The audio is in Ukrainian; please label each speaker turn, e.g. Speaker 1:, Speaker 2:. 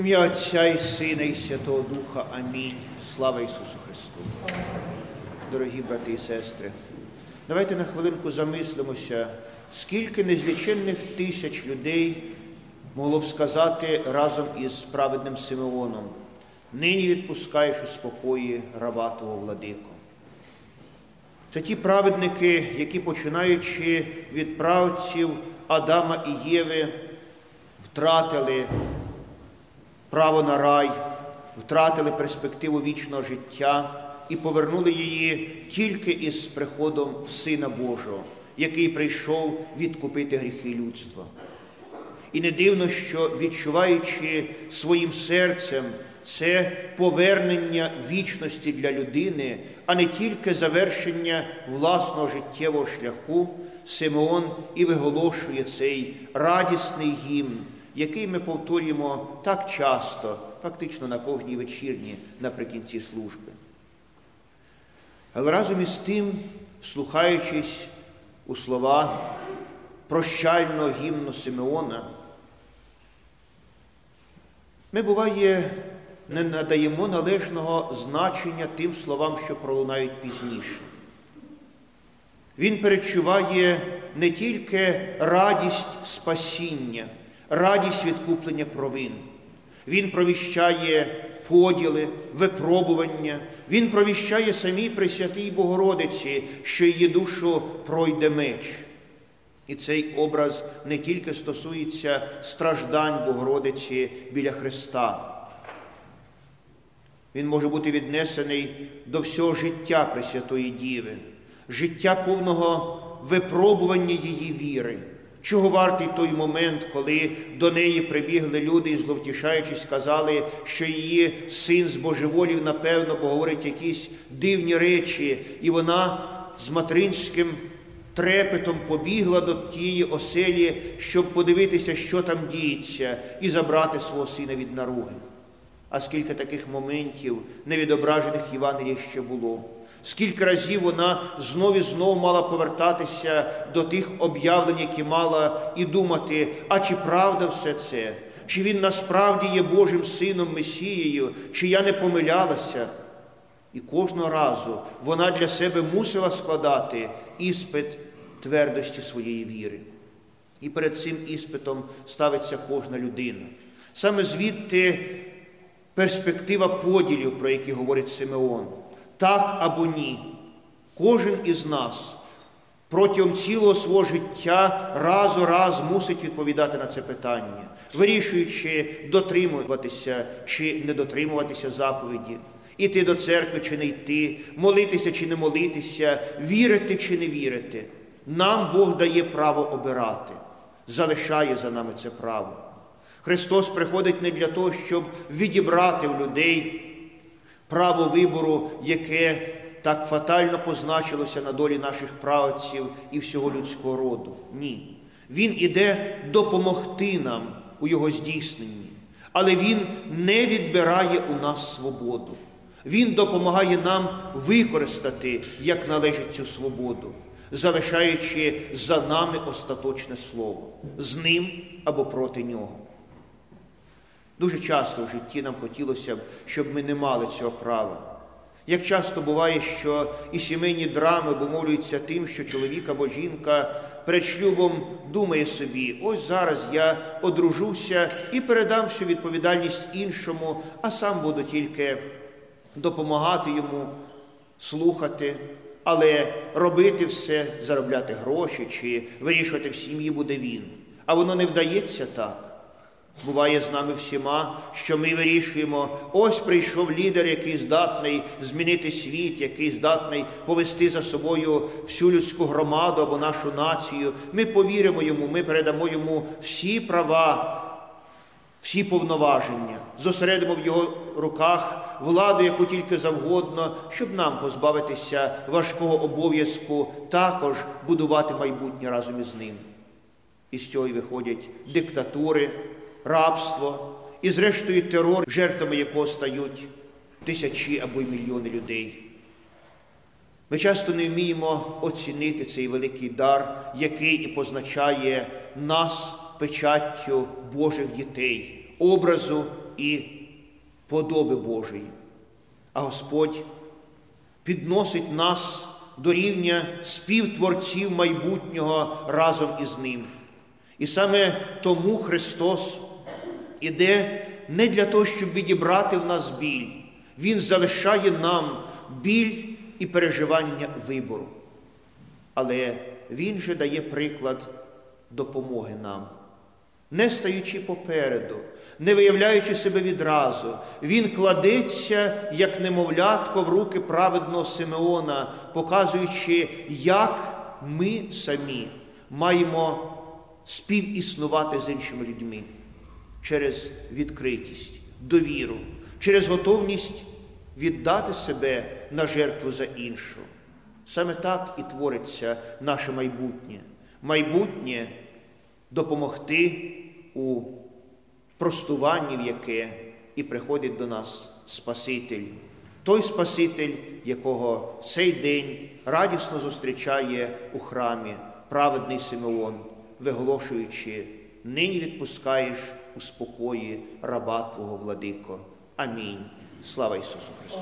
Speaker 1: Отця і Сина, і Святого Духа. Амінь. Слава Ісусу Христу. Дорогі брати і сестри, давайте на хвилинку замислимося, скільки незліченних тисяч людей могло б сказати разом із праведним Симеоном, нині відпускаєш у спокої раба Твого. Це ті праведники, які, починаючи від правців Адама і Єви, втратили право на рай, втратили перспективу вічного життя і повернули її тільки із приходом Сина Божого, який прийшов відкупити гріхи людства. І не дивно, що відчуваючи своїм серцем це повернення вічності для людини, а не тільки завершення власного життєвого шляху, Симеон і виголошує цей радісний гімн, який ми повторюємо так часто, фактично на кожній вечірні наприкінці служби. Але разом із тим, слухаючись у слова прощального гімну Симеона, ми буває не надаємо належного значення тим словам, що пролунають пізніше. Він перечуває не тільки радість спасіння, радість відкуплення провин. Він провіщає поділи, випробування, Він провіщає самій Пресвятій Богородиці, що її душу пройде меч. І цей образ не тільки стосується страждань Богородиці біля Христа. Він може бути віднесений до всього життя Пресвятої Діви, життя повного випробування її віри. Чого вартий той момент, коли до неї прибігли люди і, зловтішаючись, сказали, що її син з божеволів, напевно, бо говорить якісь дивні речі, і вона з материнським трепетом побігла до тієї оселі, щоб подивитися, що там діється, і забрати свого сина від наруги. А скільки таких моментів невідображених Євангелії ще було. Скільки разів вона знов і знов мала повертатися до тих об'явлень, які мала, і думати, а чи правда все це? Чи він насправді є Божим Сином Месією, чи я не помилялася? І кожного разу вона для себе мусила складати іспит твердості своєї віри. І перед цим іспитом ставиться кожна людина. Саме звідти перспектива поділів, про які говорить Симеон. Так або ні. Кожен із нас протягом цілого свого життя раз у раз мусить відповідати на це питання, вирішуючи, дотримуватися чи не дотримуватися заповіді, іти до церкви чи не йти, молитися чи не молитися, вірити чи не вірити. Нам Бог дає право обирати, залишає за нами це право. Христос приходить не для того, щоб відібрати в людей право вибору, яке так фатально позначилося на долі наших правців і всього людського роду. Ні. Він іде допомогти нам у його здійсненні, але Він не відбирає у нас свободу. Він допомагає нам використати, як належить цю свободу, залишаючи за нами остаточне слово, з ним або проти нього. Дуже часто в житті нам хотілося б, щоб ми не мали цього права. Як часто буває, що і сімейні драми обумовлюються тим, що чоловік або жінка перед шлюбом думає собі, ось зараз я одружуся і передам всю відповідальність іншому, а сам буду тільки допомагати йому, слухати, але робити все, заробляти гроші чи вирішувати в сім'ї буде він. А воно не вдається так. Буває з нами всіма, що ми вирішуємо, ось прийшов лідер, який здатний змінити світ, який здатний повести за собою всю людську громаду або нашу націю. Ми повіримо йому, ми передамо йому всі права, всі повноваження, зосередимо в його руках владу, яку тільки завгодно, щоб нам позбавитися важкого обов'язку, також будувати майбутнє разом із ним. І з цього й виходять диктатури рабство і, зрештою, терор, жертвами якого стають тисячі або й мільйони людей. Ми часто не вміємо оцінити цей великий дар, який і позначає нас печаттю Божих дітей, образу і подоби Божої. А Господь підносить нас до рівня співтворців майбутнього разом із ним. І саме тому Христос іде не для того, щоб відібрати в нас біль. Він залишає нам біль і переживання вибору. Але Він же дає приклад допомоги нам, не стаючи попереду, не виявляючи себе відразу, Він кладеться, як немовлятко, в руки праведного Симеона, показуючи, як ми самі маємо співіснувати з іншими людьми через відкритість, довіру, через готовність віддати себе на жертву за іншу. Саме так і твориться наше майбутнє. Майбутнє допомогти у простуванні, в яке і приходить до нас Спаситель, той Спаситель, якого в цей день радісно зустрічає у храмі праведний Симеон, виголошуючи, нині відпускаєш у спокої раба Твого владико. Амінь. Слава Ісусу Христу!